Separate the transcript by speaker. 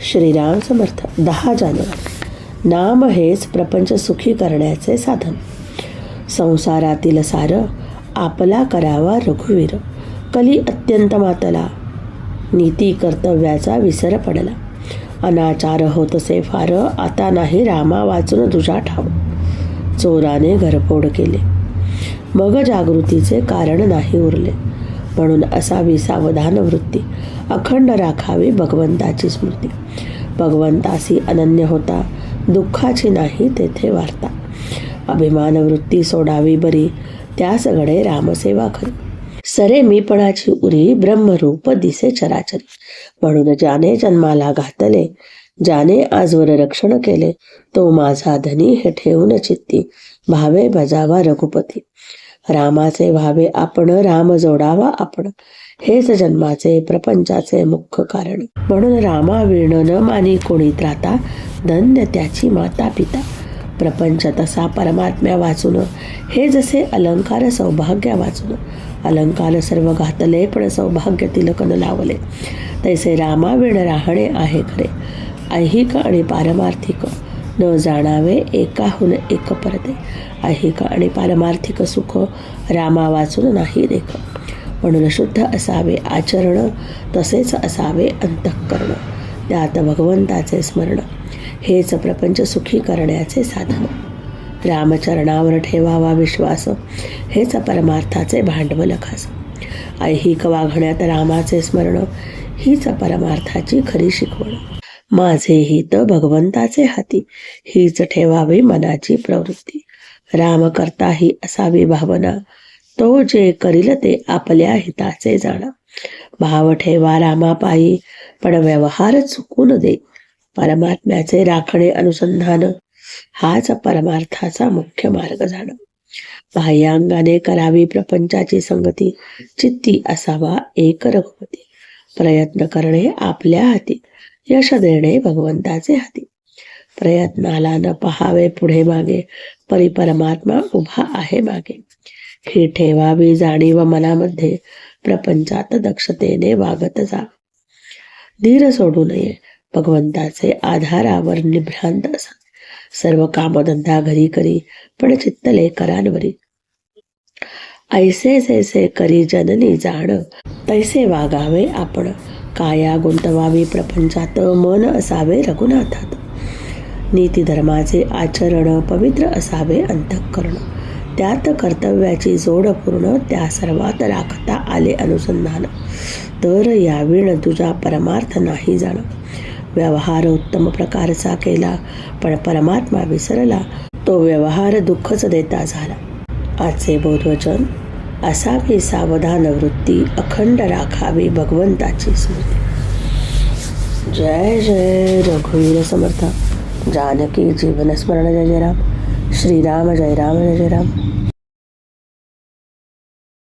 Speaker 1: श्रीराम समर्थ. दहा जानेवारी. नाम हेच प्रपंच सुखी करण्याचे साधन. संसारातील सारं आपला करावा रघुवीर. कली अत्यंत मातला. नीती कर्तव्याचा विसर पडला. अनाचार होतसे फार आता नाही रामा वाचून तुझा ठाव. चोराने घरफोड केले. मग जागृतीचे कारण नाही उरले. म्हणून असावी सावधान वृत्ती. अखंड राखावी भगवंताची स्मृती. भगवंतासी अनन्य होता दुःखाची नाही तेथे वार्ता. अभिमान वृत्ती सोडावी बरी त्यास घडे रामसेवा खरी. सरे मीपणाची उरी ब्रह्मरूप दिसे चराचरी. म्हणून ज्याने जन्माला घातले ज्याने आजवर रक्षण केले तो माझा धनी हे ठेवून चित्ती. भावे बजावा रघुपती. रामाचे व्हावे आपण राम जोडावा आपण. हेच जन्माचे प्रपंचाचे मुख्य कारण. म्हणून रामा विण न मानी कोणी त्राता धन्य त्याची माता पिता प्रपंच तसा परमात्म्या वाचून हे जसे अलंकार सौभाग्य वाचून. अलंकार सर्व घातले पण सौभाग्य तिलकन लावले. तैसे रामाविण राहणे आहे खरे. ऐहिक आणि पारमार्थिक. न जाणावे एकाहून एक परते ऐहिक आणि पारमार्थिक सुख रामा वाचून नाही देख. म्हणून शुद्ध असावे आचरण तसेच असावे अंतःकरण. त्यात भगवंताचे स्मरण हेच प्रपंच सुखी करण्याचे साधन. रामचरणावर ठेवावा विश्वास हेच परमार्थाचे भांडवल खास. ऐहिक वागण्यात रामाचे स्मरण हीच परमार्थाची खरी शिकवण. माझे हित भगवंताचे हाती. हीच ठेवावी मनाची प्रवृत्ती. राम करता ही असावी भावना. तो जे करील ते आपल्या हिताचे जाणा. भाव ठेवा रामापायी पण व्यवहार चुकून दे. परमात्म्याचे राखणे अनुसंधान हाच परमार्थाचा मुख्य मार्ग जाण. बाह्यांगाने करावी प्रपंचाची संगती चित्ती असावा एक रघुपती. प्रयत्न करणे आपल्या हाती. यश देणे भगवंताचे हाती. प्रयत्नाला न पहावे पुढे मागे. परी परमात्मा उभा आहे मागे. ही ठेवावी जाणीव मनामध्ये. प्रपंचात दक्षतेने वागत जा. धीर सोडू नये. भगवंताचे आधारावर निभ्रांत असा. सर्व कामधंदा घरी करी पण चित्तले करांवरी. ऐसे जैसे करी जननी जाण. तैसे वागावे आपण. काया गुंतवावी प्रपंचात मन असावे रघुनाथात. नीती धर्माचे आचरण पवित्र असावे अंतःकरण. त्यात कर्तव्याची जोड पूर्ण त्या सर्वात राखता आले अनुसंधान. तर याविण तुझा परमार्थ नाही जाण. व्यवहार उत्तम प्रकारचा केला पण परमात्मा विसरला. तो व्यवहार दुःखच देता झाला. आजचे बोधवचन असावी सावधान वृत्ती अखंड राखावी भगवंताची स्मृती. जय जय रघुवीर समर्थ. जानकी जीवन स्मरण जय जय राम. श्रीराम जय राम जय जय राम.